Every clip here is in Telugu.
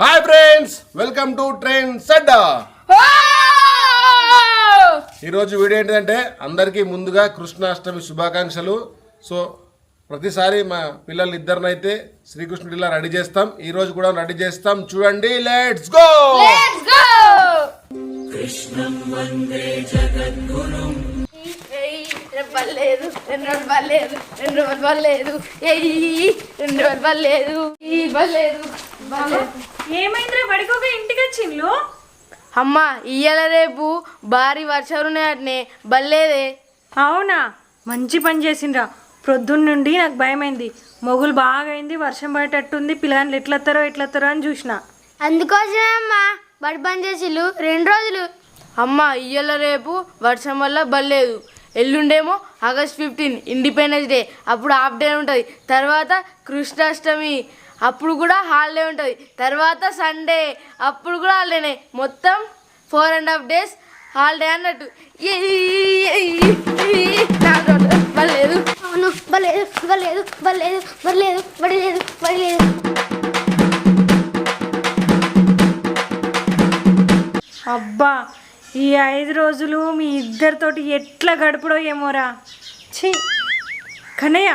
హాయ్ ఫ్రెండ్స్ వెల్కమ్ టు ట్రైన్ సడ్డా. ఈరోజు వీడియో ఏంటంటే అందరికీ ముందుగా కృష్ణాష్టమి శుభాకాంక్షలు. సో ప్రతిసారి మా పిల్లలు ఇద్దరినైతే శ్రీకృష్ణుడి ఇలా రెడీ చేస్తాం. ఈ రోజు కూడా రెడీ చేస్తాం. చూడండి లెట్స్ గో Let's go! ఏయ్, రెండు పర్లేదు రెండు రోజులు పర్లేదు రెండు రోజులు పర్లేదు ఏయ్ రెండు రోజులు పర్లేదు ఈ పర్లేదు. ఏమైందిరా? బడికోక ఇంటికి వచ్చిండ్లు? అమ్మ ఇయ్యాల రేపు భారీ వర్షాలు ఉన్నాయటనే బల్లేదే అవునా? మంచి పని చేసిండ్రా. ప్రొద్దున్న నుండి నాకు భయమైంది. మొగులు బాగా అయింది వర్షం పడేటట్టుంది పిల్లగాళ్ళు ఎట్లత్తారో ఎట్లత్తారో అని చూసిన. అందుకోసమే అమ్మా బడి బంద్ చేసిళ్ళు రెండు రోజులు. అమ్మ ఇయ్యాల రేపు వర్షం వల్ల బల్లేదు ఎల్లుండేమో ఆగస్ట్ ఫిఫ్టీన్ ఇండిపెండెన్స్ డే. అప్పుడు హాఫ్ డే ఉంటుంది. తర్వాత కృష్ణాష్టమి అప్పుడు కూడా హాలిడే ఉంటుంది. తర్వాత సండే అప్పుడు కూడా హాలిడేనే. మొత్తం four and half days holiday అన్నట్టు. బలేదు అవును బలేదు బలేదు బలేదు బలేదు బడలేదు బడలేదు అబ్బా ఈ ఐదు రోజులు మీ ఇద్దరితోటి ఎట్లా గడుపుడో ఏమోరా? ఛీ! కన్నయ్య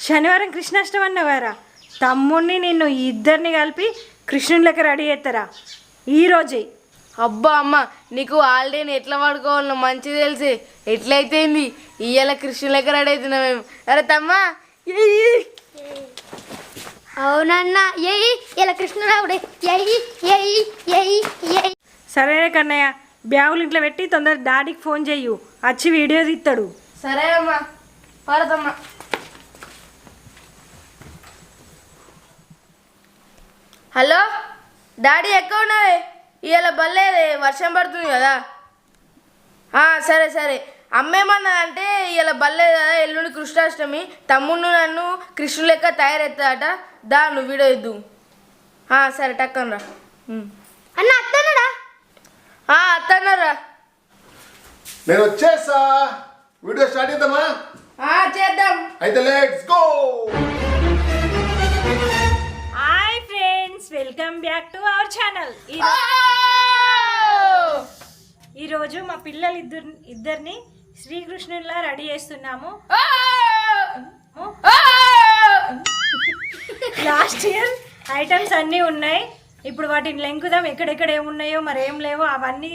శనివారం కృష్ణాష్టమి అన్నవారా? తమ్ముడిని నిన్ను ఇద్దరిని కలిపి కృష్ణుని లెక్క రెడీ చేస్తారా? ఈరోజే అబ్బా అమ్మ నీకు హాలిడేని ఎట్లా వాడుకోవాలో మంచిది తెలిసి ఎట్లయితేంది? ఇయ్యాల కృష్ణులెక్క రెడీ అవుతున్నాం మేము. అరే తమ్మా. అవునన్నా ఏయి! ఇలా కృష్ణరావుడే ఏయి! ఏయి! ఏయి! ఏయి! సరేనే కన్నయ్య బ్యాగులు ఇంట్లో పెట్టి తొందర డాడీకి ఫోన్ చెయ్యు. వచ్చి వీడియో తీస్తాడు సరే అమ్మా పడతమ్మా హలో డాడీ ఎక్కడ ఉన్నావే? ఇవాళ బల్లేదే వర్షం పడుతుంది కదా. ఆ, సరే సరే. అమ్మేమన్నదంటే ఇవాళ బల్లేదు కదా ఎల్లుండి కృష్ణాష్టమి. తమ్ముడు నన్ను కృష్ణుడు లెక్క తయారెత్తాట దా నువ్వు వీడియో ఇద్దు ఆ, సరే టక్కనరా అన్న అత్తన్నాడా? అత్తన్నారా. నేను వచ్చేసా. వీడియో స్టార్ట్ చేద్దామా? చేద్దాం. అయితే let's go hi friends welcome back to our channel ఈరోజు మా పిల్లలు ఇద్దరు ఇద్దరిని శ్రీకృష్ణుల్లా రెడీ చేస్తున్నాము. లాస్ట్ ఇయర్ ఐటమ్స్ అన్నీ ఉన్నాయి. ఇప్పుడు వాటిని లెంకుదాం ఎక్కడెక్కడ ఏమున్నాయో మరి ఏం లేవో అవన్నీ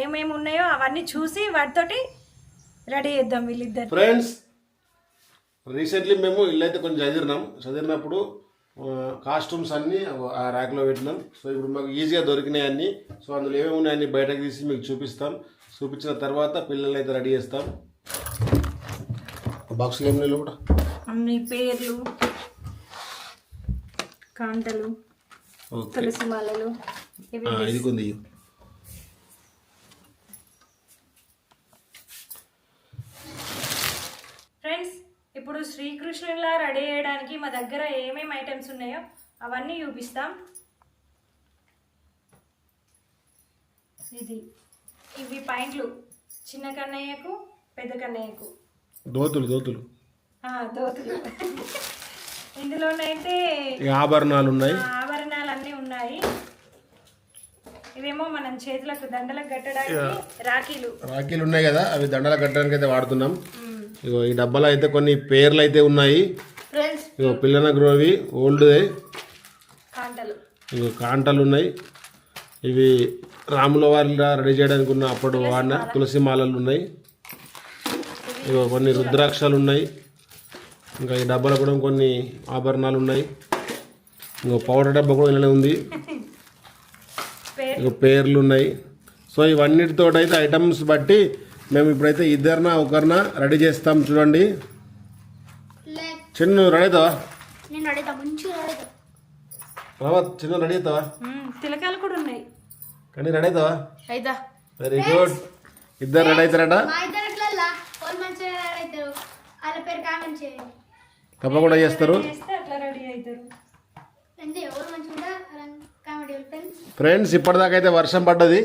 ఏమేమి ఉన్నాయో అవన్నీ చూసి వాటితోటి రెడీ చేద్దాం వీళ్ళిద్దరు ఫ్రెండ్స్ రీసెంట్లీ మేము ఇల్లు అయితే కొంచెం చదివినాం. చదివినప్పుడు కాస్ట్యూమ్స్ అన్నీ ఆ ర్యాక్లో పెట్టినాం. సో ఇప్పుడు మాకు ఈజీగా దొరికినాయి అన్నీ. సో అందులో ఏమేమి ఉన్నాయని బయటకు తీసి మీకు చూపిస్తాం. చూపించిన తర్వాత పిల్లల్ని అయితే రెడీ చేస్తాం. బాక్స్లో ఏం లేవు కూడా. అన్ని పేర్లు కాంటలు. తులసి మాలలు ఇది కొంది. ఫ్రెండ్స్ ఇప్పుడు శ్రీకృష్ణులా రెడీ చేయడానికి మా దగ్గర ఏమేమి ఐటమ్స్ ఉన్నాయో అవన్నీ చూపిస్తాం. ఇది ఇవి పాయింట్లు. చిన్న కన్నయ్యకు పెద్ద కన్నయ్యకు. దోతులు దోతులు. ఆ, దోతులు. ఇందులోనైతే ఆభరణాలు ఉన్నాయి. ఆభరణాలు అన్నీ ఉన్నాయి. ఇవేమో మనం చేతులకు దండలకు కట్టడానికి రాఖీలు. రాఖీలు ఉన్నాయి కదా అవి దండల కట్టడానికి అయితే వాడుతున్నాం ఇగో ఈ డబ్బాలో అయితే కొన్ని పేర్లు అయితే ఉన్నాయి ఇగో పిల్లన గ్రోవి కాంటలు. ఇగో కాంటలు ఉన్నాయి. ఇవి రాముల వారిలా రెడీ చేయడానికి ఉన్న అప్పుడు వాడిన తులసి మాలలు ఉన్నాయి. ఇగో కొన్ని రుద్రాక్షలు ఉన్నాయి. ఇంకా ఈ డబ్బాలో కూడా కొన్ని ఆభరణాలు ఉన్నాయి. ఇంకో పౌడర్ డబ్బా కూడా ఇలానే ఉంది. ఇక పేర్లు ఉన్నాయి. సో ఇవన్నిటితో అయితే ఐటమ్స్ బట్టి మేము ఇప్పుడైతే ఇద్దరిన ఒకరిన రెడీ చేస్తాం చూడండి. చిన్న రెడీ అవుతావా? చిన్న రెడీ అవుతావా? తిలకాలు కూడా ఉన్నాయి. కానీ రెడీ అవుతావా? అయితా వెరీ గుడ్. ఇద్దరు రెడీ అవుతారట? వాళ్ళు పేరు కామెంట్ చేయండి. తప్పకుండా చేస్తారు. చేస్తే అట్లా రెడీ అవుతారు. అంతే ఎవరు మంచిగా కామెంట్ ఫ్రెండ్స్ ఫ్రెండ్స్ ఇప్పటిదాకా అయితే వర్షం పడ్డది.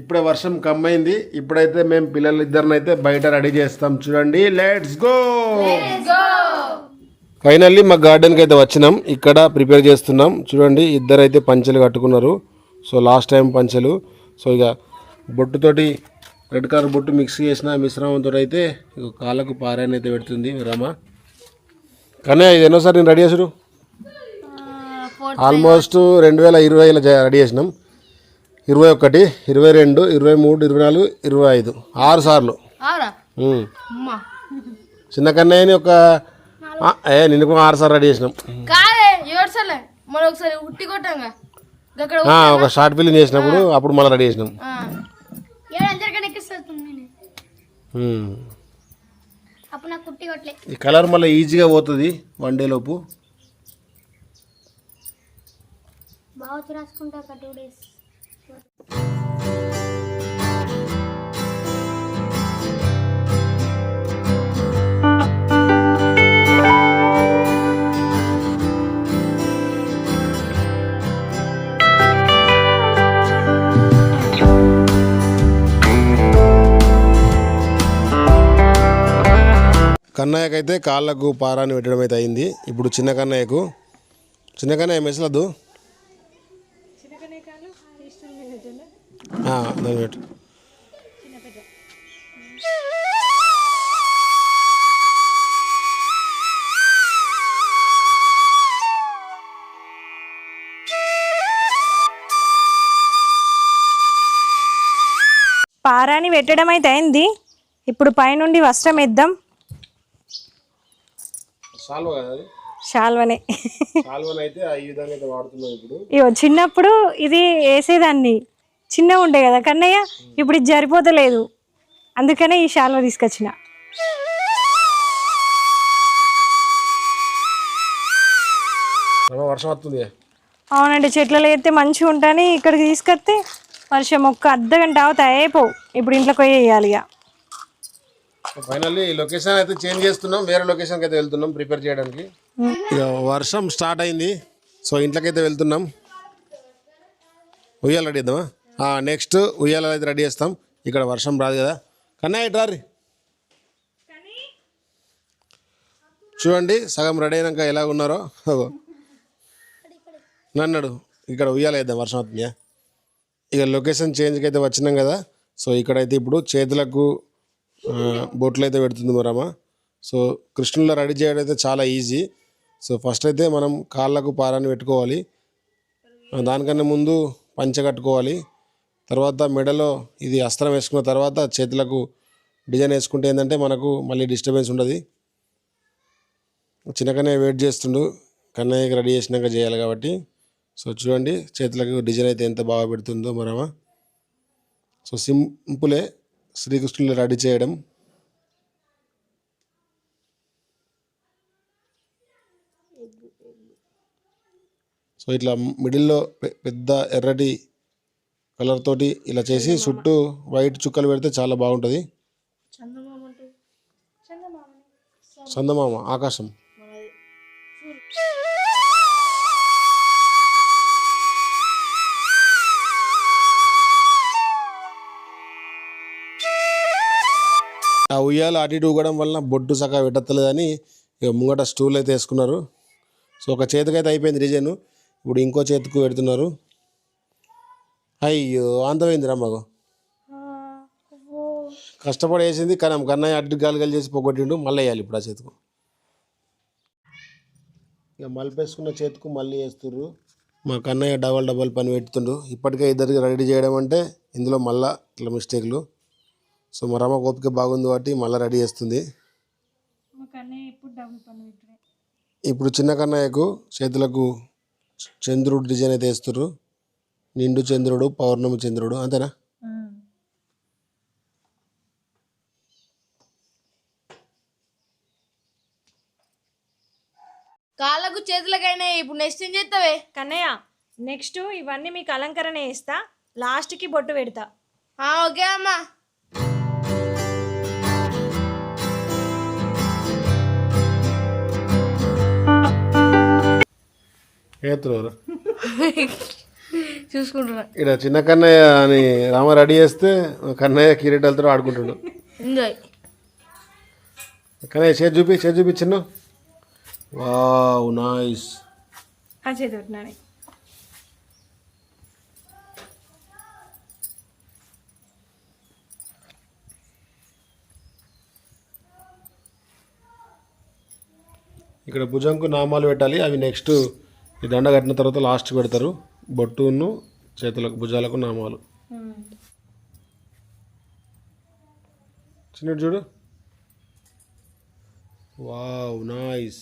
ఇప్పుడే వర్షం కమ్మైంది ఇప్పుడైతే మేము పిల్లలు ఇద్దరిని అయితే బయట రెడీ చేస్తాం. చూడండి లెట్స్ గో గో ఫైనల్లీ మా గార్డెన్కి అయితే వచ్చినాం. ఇక్కడ ప్రిపేర్ చేస్తున్నాం. చూడండి ఇద్దరు అయితే పంచెలు కట్టుకున్నారు. సో లాస్ట్ టైం పంచెలు. సో ఇక బొట్టుతోటి రెడ్ కలర్ బొట్టు మిక్స్ చేసిన మిశ్రమంతో అయితే కాళ్ళకు పారాయణ అయితే పెడుతుంది రమ. కానీ ఇది ఎన్నోసారి నేను రెడీ చేసుడు ఆల్మోస్ట్ రెండు వేల ఇరవైలో రెడీ చేసినాం. ఇరవై ఒకటి ఇరవై రెండు ఇరవై మూడు ఇరవై నాలుగు ఇరవై ఐదు. ఆరు సార్లు. చిన్న కన్నయ్యని ఒక ఏ నిన్ను ఆరు సార్లు రెడీ చేసినాం. ఒక షార్ట్ ఫిల్మ్ చేసినప్పుడు అప్పుడు మళ్ళీ రెడీ చేసినాం. అప్పుడు నాకు కుట్టి కొట్టలే. ఈ కలర్ మళ్ళీ ఈజీగా పోతుంది వన్ డే లోపు. బాగా రాసుకుంటా ఒక టూ డేస్. కన్నయ్యకైతే కాళ్ళకు పారాన్ని పెట్టడం అయితే అయింది. ఇప్పుడు చిన్న కన్నయ్యకు. చిన్న కన్నయ్య మెసలద్దు దాన్ని పెట్టు. పారాని పెట్టడం అయితే అయింది. ఇప్పుడు పైనుండి వస్త్రం వేద్దాం సాల్వ కదా అది? శాల్వనే. సాల్వన్ అయితే ఈ విధంగా అయితే వాడుతున్నాం ఇప్పుడు. ఇగో చిన్నప్పుడు ఇది వేసేదాన్ని. చిన్నగా ఉండే కదా కన్నయ్య ఇప్పుడు ఇది సరిపోతలేదు. అందుకనే ఈ శాల్వ తీసుకొచ్చిన. వర్షం వస్తుంది అవునండి చెట్లలో అయితే మంచిగా ఉంటాని. ఇక్కడికి తీసుకొస్తే వర్షం ఒక్క అర్ధ గంట అవుతాయి అయిపోవు. ఇప్పుడు ఇంట్లోకి పోయి వేయాలి ఇక. ఫైనల్లీ లొకేషన్ అయితే చేంజ్ చేస్తున్నాం. వేరే లొకేషన్కి అయితే వెళ్తున్నాం ప్రిపేర్ చేయడానికి. ఇక వర్షం స్టార్ట్ అయింది. సో ఇంట్లోకి అయితే వెళ్తున్నాం. ఉయ్యాల రెడీ చేద్దామా? నెక్స్ట్ ఉయ్యాల అయితే రెడీ చేస్తాం. ఇక్కడ వర్షం రాదు కదా. కన్నా ఇట్రా రీ. చూడండి సగం రెడీ అయినాక ఎలా ఉన్నారో. నన్నడు ఇక్కడ ఉయ్యాల వేద్దాం వర్షం అవుతుంది. ఇక లొకేషన్ చేంజ్కి అయితే వచ్చినాం కదా. సో ఇక్కడైతే ఇప్పుడు చేతులకు బొట్లు అయితే పెడుతుంది మరమ్మ. సో కృష్ణుల్లో రెడీ చేయడం అయితే చాలా ఈజీ. సో ఫస్ట్ అయితే మనం కాళ్ళకు పారాన్ని పెట్టుకోవాలి. దానికన్నా ముందు పంచ కట్టుకోవాలి. తర్వాత మెడలో ఇది అస్త్రం వేసుకున్న తర్వాత చేతులకు డిజైన్ వేసుకుంటే ఏంటంటే మనకు మళ్ళీ డిస్టర్బెన్స్ ఉండదు. చిన్నకనే వెయిట్ చేస్తుండు. కన్నయ్యకి రెడీ చేసినాక చేయాలి కాబట్టి. సో చూడండి చేతులకు డిజైన్ అయితే ఎంత బాగా పెడుతుందో మరమ్మ. సో సింపులే. శ్రీకృష్ణుని రెడీ చేయడం. సో ఇట్లా మిడిల్లో పె- పెద్ద ఎర్రటి కలర్ తోటి ఇలా చేసి చుట్టూ వైట్ చుక్కలు పెడితే చాలా బాగుంటుంది. చందమామ ఆకాశం. ఆ ఉయ్యాలు అటు ఇటు ఊగడం వలన బొడ్డు సగా పెట్టలేదని ఇక ముంగట స్టూల్ అయితే వేసుకున్నారు. సో ఒక చేతికైతే అయిపోయింది డిజైన్ ఇప్పుడు ఇంకో చేతికి పెడుతున్నారు. అయ్యో అంతమైంది రమ్మకు కష్టపడి వేసింది కానీ కన్నయ్య అడ్డు గాలిగాలి చేసి పొగొట్టిండు మళ్ళీ వేయాలి ఇప్పుడు ఆ చేతికు. ఇక మలిపేసుకున్న చేతికు మళ్ళీ వేస్తుర్రు. మా కన్నయ్య డబల్ డబల్ పని పెడుతుండు ఇప్పటికే ఇద్దరికి రెడీ చేయడం అంటే ఇందులో మళ్ళా ఇట్లా మిస్టేక్లు సో మా రమ్మ ఓపిక బాగుంది కాబట్టి మళ్ళీ రెడీ చేస్తుంది. ఇప్పుడు చిన్న కన్నయ్యకు చేతులకు చంద్రుడు డిజైన్ అయితే వేస్తుర్రు. నిండు చంద్రుడు పౌర్ణమి చంద్రుడు అంతేనా? కాళ్ళకు చేతులకైనా ఇప్పుడు నెక్స్ట్ ఏం చేస్తావే? కన్నయ్య నెక్స్ట్ ఇవన్నీ మీకు అలంకరణ వేస్తా లాస్ట్కి బొట్టు పెడతా. ఆ, ఓకే అమ్మా. ఏతున్నారు చూసుకుంటున్నా. ఇక్కడ చిన్న కన్నయ్య అని రామ రెడీ చేస్తే కన్నయ్య కిరీటాలతో ఆడుకుంటుండు. ఎంజాయ్. కన్నయ్య చేతి చూపి చేతి చూపి చిన్న. Wow nice. ఆ చేతి పెట్టినాను ఇక్కడ భుజంకు నామాలు పెట్టాలి అవి నెక్స్ట్ ఈ దండ కట్టిన తర్వాత లాస్ట్ పెడతారు బొట్టును చేతులకు భుజాలకు నామాలు. చిన్నటి చూడు. వావ్ నైస్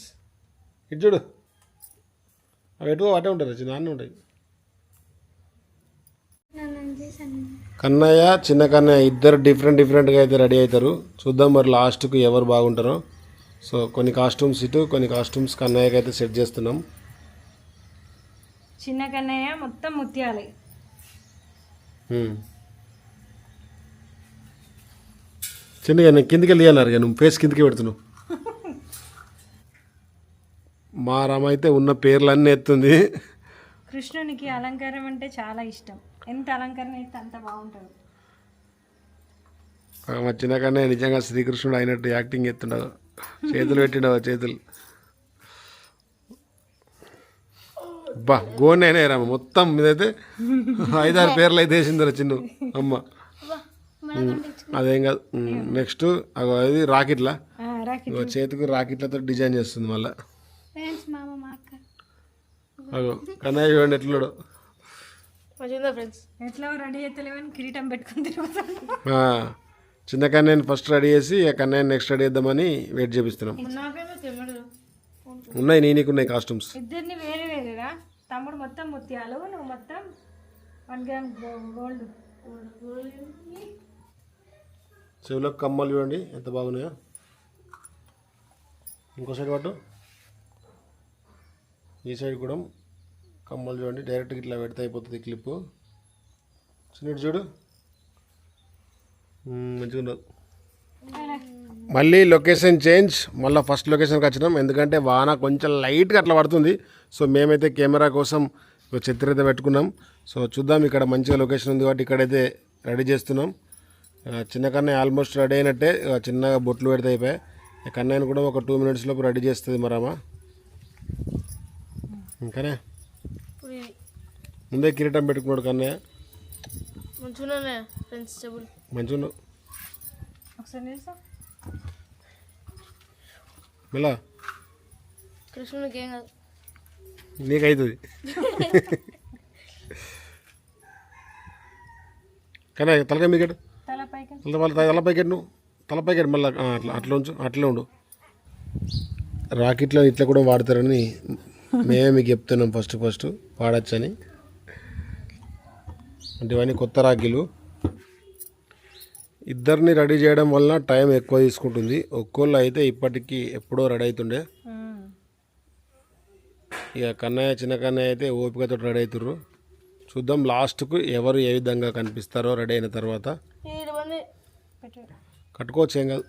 ఇటు చూడు. అవి ఎటు అటే ఉంటారు చిన్న అన్నీ ఉంటాయి. కన్నయ్య చిన్న కన్నయ్య ఇద్దరు డిఫరెంట్ డిఫరెంట్గా అయితే రెడీ అవుతారు. చూద్దాం మరి లాస్ట్కు ఎవరు బాగుంటారో. సో కొన్ని కాస్ట్యూమ్స్ ఇటు కొన్ని కాస్ట్యూమ్స్ కన్నయ్యకి అయితే సెట్ చేస్తున్నాం. చిన్న కన్నయ్య మొత్తం ముత్యాలి. చిన్నగా నేను కిందికి వెళ్ళి అన్నారు నువ్వు ఫేస్ కిందికి పెడుతున్నావు. మా రమ అయితే ఉన్న పేర్లన్నీ ఎత్తుంది. కృష్ణునికి అలంకారం అంటే చాలా ఇష్టం. ఎంత అలంకరణ అయితే అంత బాగుంటుంది. మా చిన్న కన్నయ్య నిజంగా శ్రీకృష్ణుడు అయినట్టు యాక్టింగ్ ఎత్తుండవు చేతులు పెట్టిండవు చేతులు. బా గోనైనా రామ మొత్తం ఇదైతే ఐదారు పేర్లు అయితే వేసిందిరా చిన్ను అమ్మ. అదేం కాదు నెక్స్ట్ అది రాకెట్లా? చేతికి రాకెట్లతో డిజైన్ చేస్తుంది మళ్ళా. అగో కన్నయ్య చూడండి ఎట్లున్నాడు. ఫ్రెండ్స్ ఎట్లా రెడీ కిరీటం పెట్టుకుని చిన్న కన్నయ్యని ఫస్ట్ రెడీ చేసి ఆ కన్నయ్యని నెక్స్ట్ రెడీ చేద్దామని వెయిట్ చేపిస్తున్నాం. ఉన్నాయి నీ నీకు ఉన్నాయి కాస్ట్యూమ్స్ తమ్ముడు మొత్తం ముత్యాలు నువ్వు మొత్తం వన్ గ్రామ్ గోల్డ్ చెవులకు కమ్మలు చూడండి ఎంత బాగున్నాయో. ఇంకో సైడ్ పట్టు. ఈ సైడ్ కూడా కమ్మలు చూడండి డైరెక్ట్గా ఇట్లా పెడితే అయిపోతుంది క్లిప్ చిన్నటి చూడు. మంచిగా ఉండదు మళ్ళీ లొకేషన్ చేంజ్ మళ్ళీ ఫస్ట్ లొకేషన్కి వచ్చినాం. ఎందుకంటే వాన కొంచెం లైట్గా అట్లా పడుతుంది. సో మేమైతే కెమెరా కోసం ఛత్రి అయితే పెట్టుకున్నాం. సో చూద్దాం ఇక్కడ మంచిగా లొకేషన్ ఉంది కాబట్టి ఇక్కడైతే రెడీ చేస్తున్నాం. చిన్న కన్నయ్య ఆల్మోస్ట్ రెడీ అయినట్టే. చిన్నగా బొట్లు పెడితే అయిపోయాయి. కన్నయ్యను కూడా ఒక టూ మినిట్స్ లోపు రెడీ చేస్తుంది మరమ్మా ఇంకానే? ముందే కిరీటం పెట్టుకున్నాడు కన్నయ్య. చెప్పులు మంచిగా కృష్ణునికి ఏం కాదు. నీకైతుంది. కన్నయ్య తలకాయ మీకెట్ తల పైకి తల వాళ్ళ తల ప్యాకెట్ నువ్వు. తల ప్యాకెట్ మళ్ళీ అట్లా అట్లా ఉంచు అట్లే ఉండు. రాకెట్లో ఇట్లా కూడా వాడతారని మేమే మీకు చెప్తున్నాం ఫస్ట్ ఫస్ట్ వాడచ్చని. అంటే ఇవన్నీ కొత్త రాఖీలు. ఇద్దరిని రెడీ చేయడం వలన టైం ఎక్కువ తీసుకుంటుంది. ఒక్కోళ్ళు అయితే ఇప్పటికీ ఎప్పుడో రెడీ అవుతుండే. ఇక కన్నయ్య చిన్న కన్నయ్య అయితే ఓపికతో రెడీ అవుతుర్రు. చూద్దాం లాస్ట్కు ఎవరు ఏ విధంగా కనిపిస్తారో రెడీ అయిన తర్వాత. కట్టుకోవచ్చు ఏం కాదు.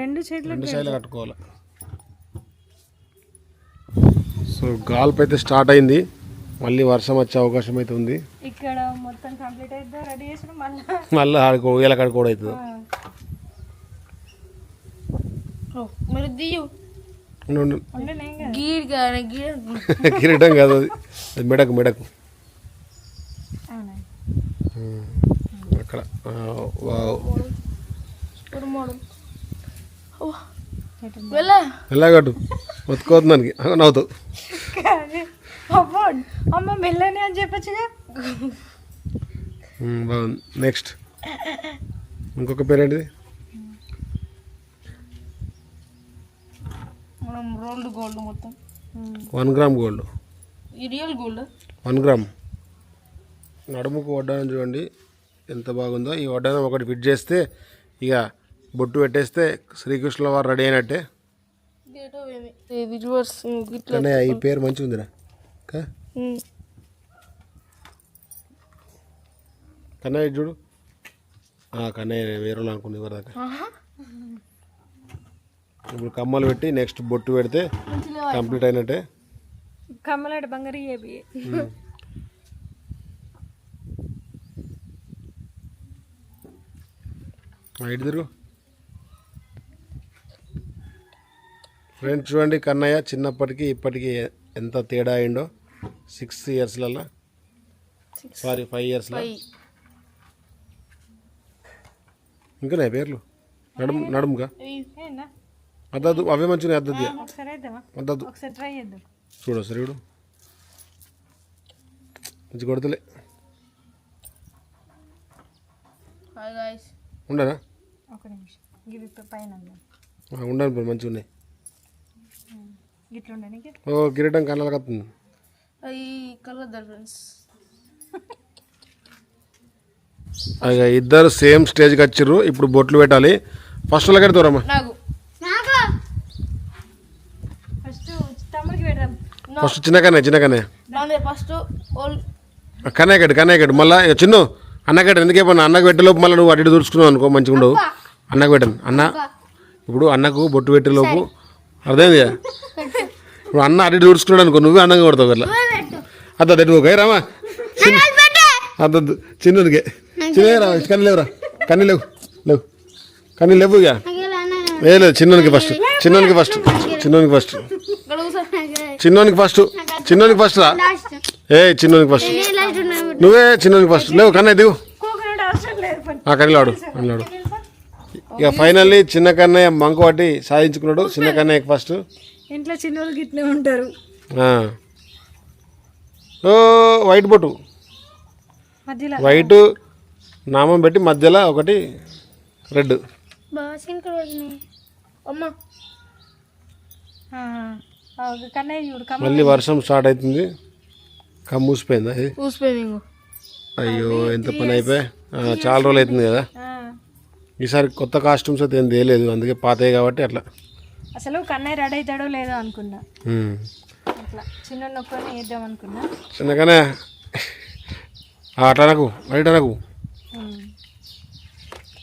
రెండు చేతులు రెండు సైడ్లు కట్టుకోవాలి. సో గాల్ప్ అయితే స్టార్ట్ అయింది. మళ్ళీ వర్షం వచ్చే అవకాశం అయితే ఉంది. ఇక్కడ మొత్తం కంప్లీట్ అయితే రెడీ చేసిన మళ్ళీ? మళ్ళీ ఆడుకో అవుతుంది. ఓ, మరి కిరీటం కాదు. అది. అది మెడకు మెడకు. అవునా? అక్కడ. ఆ, వావ్. ఇప్పుడు మోడల్ వెళ్ళా? ఎలా కట్టు ఒత్తుకోవద్దు దానికి నవ్వుతావు. అబ్బో అమ్మ మెల్లని అని చెప్పొచ్చుగా? బాగుంది. నెక్స్ట్ ఇంకొక పేరు ఏంటిది మనం రోల్డ్ గోల్డ్ మొత్తం. One gram gold real gold one gram నడుముకు వడ్డానం చూడండి. ఎంత బాగుందో. ఈ వడ్డానం ఒకటి ఫిట్ చేస్తే ఇక బొట్టు పెట్టేస్తే శ్రీకృష్ణుల వారు రెడీ అయినట్టే. ఈ పేరు మంచిగా ఉందిరా. కన్నయ్య చూడు. కన్నయ్య వేరే అనుకుంది ఎవరి దాకా. ఇప్పుడు కమ్మలు పెట్టి నెక్స్ట్ బొట్టు పెడితే కంప్లీట్ అయినట్టే. కమ్మలాడు బంగారు ఏబి ఆ, ఇటు తిరుగు. ఫ్రెండ్స్ చూడండి కన్నయ్య చిన్నప్పటికి ఇప్పటికి ఎంత తేడా అయిందో సిక్స్ ఇయర్స్లలో సారీ ఫైవ్ ఇయర్స్లో? ఇంకా నా పేర్లు? నడుము నడుముగా? ఏందా అద్దదు అవే మంచిగా అద్దది ఒకసారి వేద్దామా? అద్దదు. చూడు సరే చూడు. మంచి కొడతలే. ఉండనా? ఉండను మంచిగా ఉన్నాయి ఓ కిరీటం ఫ్రెండ్స్. ఇక ఇద్దరు సేమ్ స్టేజ్కి వచ్చిర్రు ఇప్పుడు బొట్లు పెట్టాలి. ఫస్ట్ నాకు. నాకు. ఫస్ట్ తమ్ముడికి పెడదాం ఫస్ట్ చిన్న కన్నయ్య చిన్న కన్నయ్య నాదే ఫస్ట్ ఓల్. కన్నయ్య కట్టు మళ్ళీ చిన్ను అన్న కట్టు ఎందుకే పని అన్నకు పెట్టేలోపు మళ్ళీ నువ్వు అటు ఇటు తుడుచుకున్నావు అనుకో మంచిగా ఉండవు అన్నకు పెట్టను. అన్న ఇప్పుడు అన్నకు బొట్టు పెట్టేలోపు అర్థమైంది కదా? ఇప్పుడు అన్న అటు ఇటు తుడుచుకున్నాడు అనుకో నువ్వే అన్నంగా కొడతావు అట్లా. అద్ద తెట్టుకోక రామా? అద్దద్దు చిన్నదికే చిన్న రా కన్నీ లేవురా? కన్నీ లేవు లేవు. కన్నీ లేవు ఇక. ఏ లేదు చిన్నోనికి ఫస్ట్ చిన్నోనికి ఫస్ట్ చిన్నోనికి ఫస్ట్ చిన్నోనికి ఫస్ట్ చిన్నోనికి ఫస్ట్ రా. ఏ చిన్నోనికి ఫస్ట్ నువ్వే చిన్నోనికి ఫస్ట్ లేవు కన్నయ్య దిగు ఆ కన్నీలాడు అన్నాడు ఇక ఫైనల్లీ చిన్న కన్నయ్య మంకు పట్టి సాధించుకున్నాడు. చిన్న కన్నయ్యకి ఫస్ట్ ఇంట్లో చిన్నోళ్ళు గిట్లే ఉంటారు. ఆ. ఓ వైట్ బొట్టు మధ్యలో. వైట్ నామం పెట్టి మధ్యలో ఒకటి రెడ్ కన్నయ్య కమ్మ మళ్ళీ వర్షం స్టార్ట్ అవుతుంది. కమ్మూసిపోయిందా ఇది ఊసిపోయింది అయ్యో ఎంత పని అయిపోయి. ఆ, చాలా రోజులు అవుతుంది కదా. ఆ, ఈసారి కొత్త కాస్ట్యూమ్స్ అయితే ఏం తేలేదు. అందుకే పాతయ్య కాబట్టి అట్లా. అసలు కన్నయ్య రెడీ అవుతాడో లేదో అనుకున్నా. అట్లా చిన్న నొక్కని వేద్దాం అనుకున్నా. చిన్నగానే అట్లా నాకు బయట నాకు ఉమ్.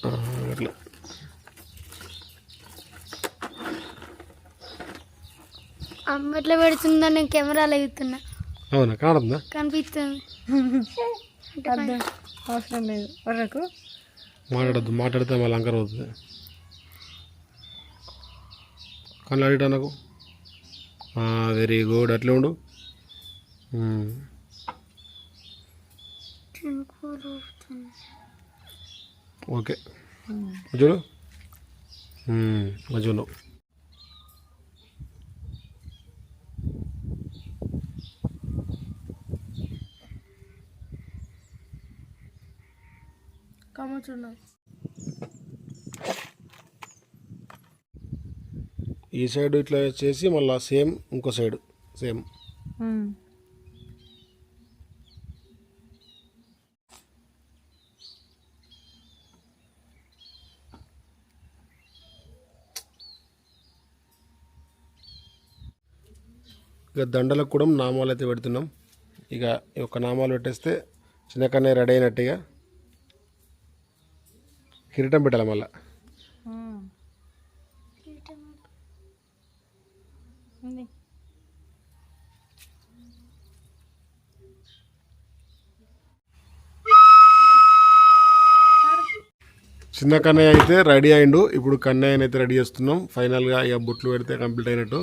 ఆ, అట్లా. అమ్మ ఎట్లా పెడుతుందో నేను కెమెరాలో ఎగుతున్నా అవునా? కాడుతుందా కనిపిస్తుంది. అవసరం లేదు. వరకు మాట్లాడద్దు మాట్లాడితే మళ్ళీ అంకర్ అవుతుంది. కళ్ళు అడిట నాకు వెరీ గుడ్ అట్లే ఉండు. ఓకే. చూడు. మంచిగా ఉన్నావు కమ్ముచున్నావు ఈ సైడ్ ఇట్లా చేసి మళ్ళీ సేమ్ ఇంకో సైడ్ సేమ్. ఇక దండలకు కూడా నామాలు అయితే పెడుతున్నాం. ఇక ఈ యొక్క నామాలు పెట్టేస్తే చిన్నకన్నే రెడీ అయినట్టుగా. కిరీటం పెట్టాలి మళ్ళీ. చిన్న కన్నయ్య అయితే రెడీ అయిండు. ఇప్పుడు కన్నయ్యని అయితే రెడీ చేస్తున్నాం. ఫైనల్గా ఇక బుట్లు పెడితే కంప్లీట్ అయినట్టు.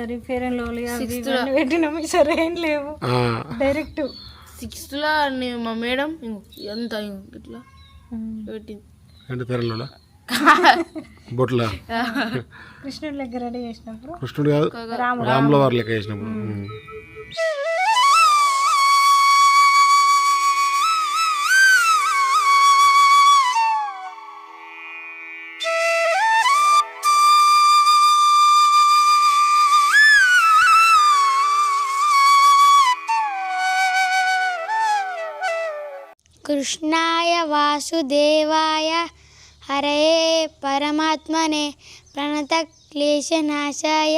పోయినసారి ఫేర్ అండ్ ఇవన్నీ పెట్టినాం ఈసారి ఏం లేవు. ఆ, డైరెక్ట్ సిక్స్త్లో నేను మా మేడం ఇంకో ఎంత ఇట్లా పెట్టింది. అంటే బొట్ల? కృష్ణుడి దగ్గర రెడీ చేసినప్పుడు కృష్ణుడు కాదు రాముల వారి లెక్క చేసినప్పుడు. కృష్ణాయ వాసుదేవాయ. హరే పరమాత్మనే ప్రణత క్లేశనాశాయ.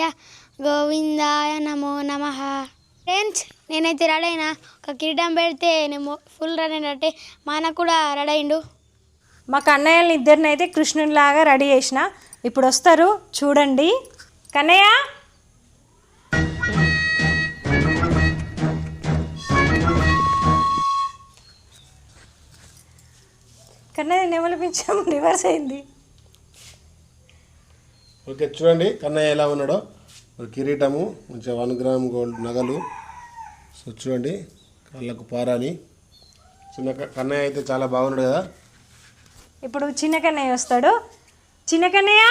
గోవిందాయ నమో నమ. ఫ్రెండ్స్ నేనైతే రెడీ అయినా ఒక కిరీటం పెడితే నేను ఫుల్ రెడీ అయినట్టే మా అన్న కూడా రెడీ అయిండు మా కన్నయ్యలు ఇద్దరిని అయితే కృష్ణునిలాగా రెడీ చేసిన. ఇప్పుడు వస్తారు చూడండి. కన్నయ్య! కన్నయ్య నెమలిపించాము రివర్స్ అయింది. ఓకే చూడండి కన్నయ్య ఎలా ఉన్నాడో. కిరీటము మంచిగా వన్ గ్రామ్ గోల్డ్ నగలు. సో చూడండి కళ్ళకు పారాని చిన్న కన్నయ్య అయితే చాలా బాగున్నాడు కదా. ఇప్పుడు చిన్న కన్నయ్య వస్తాడు. చిన్న కన్నయ్య!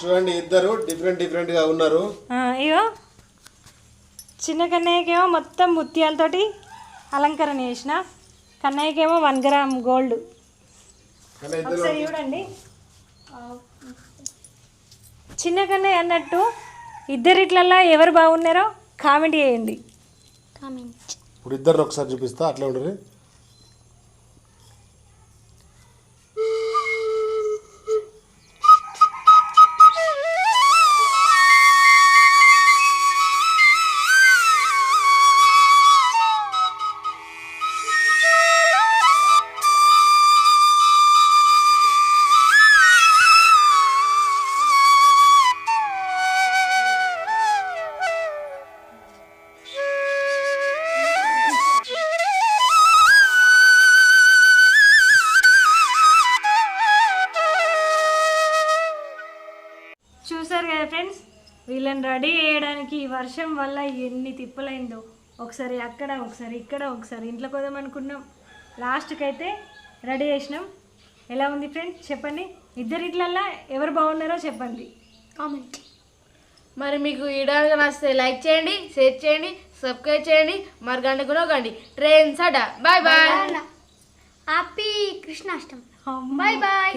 చూడండి ఇద్దరు డిఫరెంట్ డిఫరెంట్గా ఉన్నారు. ఆ, ఇగో. చిన్న కన్నయ్యకేమో మొత్తం ముత్యాలతోటి అలంకరణ చేసిన. కన్నయ్యకేమో వన్ గ్రామ్ గోల్డ్. ఒకసారి చూడండి. చిన్న కన్నయ్య అన్నట్టు ఇద్దరిట్లల్లా ఎవరు బాగున్నారో కామెంట్ చేయండి. కామెంట్. ఇప్పుడు ఇద్దరు ఒకసారి చూపిస్తా అట్లా ఉండరు వీళ్ళని రెడీ చేయడానికి ఈ వర్షం వల్ల ఎన్ని తిప్పలైందో. ఒకసారి అక్కడ ఒకసారి ఇక్కడ ఒకసారి ఇంట్లో పోదాం అనుకున్నాం. లాస్ట్కి అయితే రెడీ చేసినాం. ఎలా ఉంది ఫ్రెండ్స్? చెప్పండి. ఇద్దరిట్లల్లా ఎవరు బాగున్నారో చెప్పండి. కామెంట్. మరి మీకు ఈ వీడియో నచ్చితే లైక్ చేయండి షేర్ చేయండి సబ్స్క్రైబ్ చేయండి మరి గంట కొనకండి ట్రైన్ సడా bye. Bye happy Krishnashtami bye bye.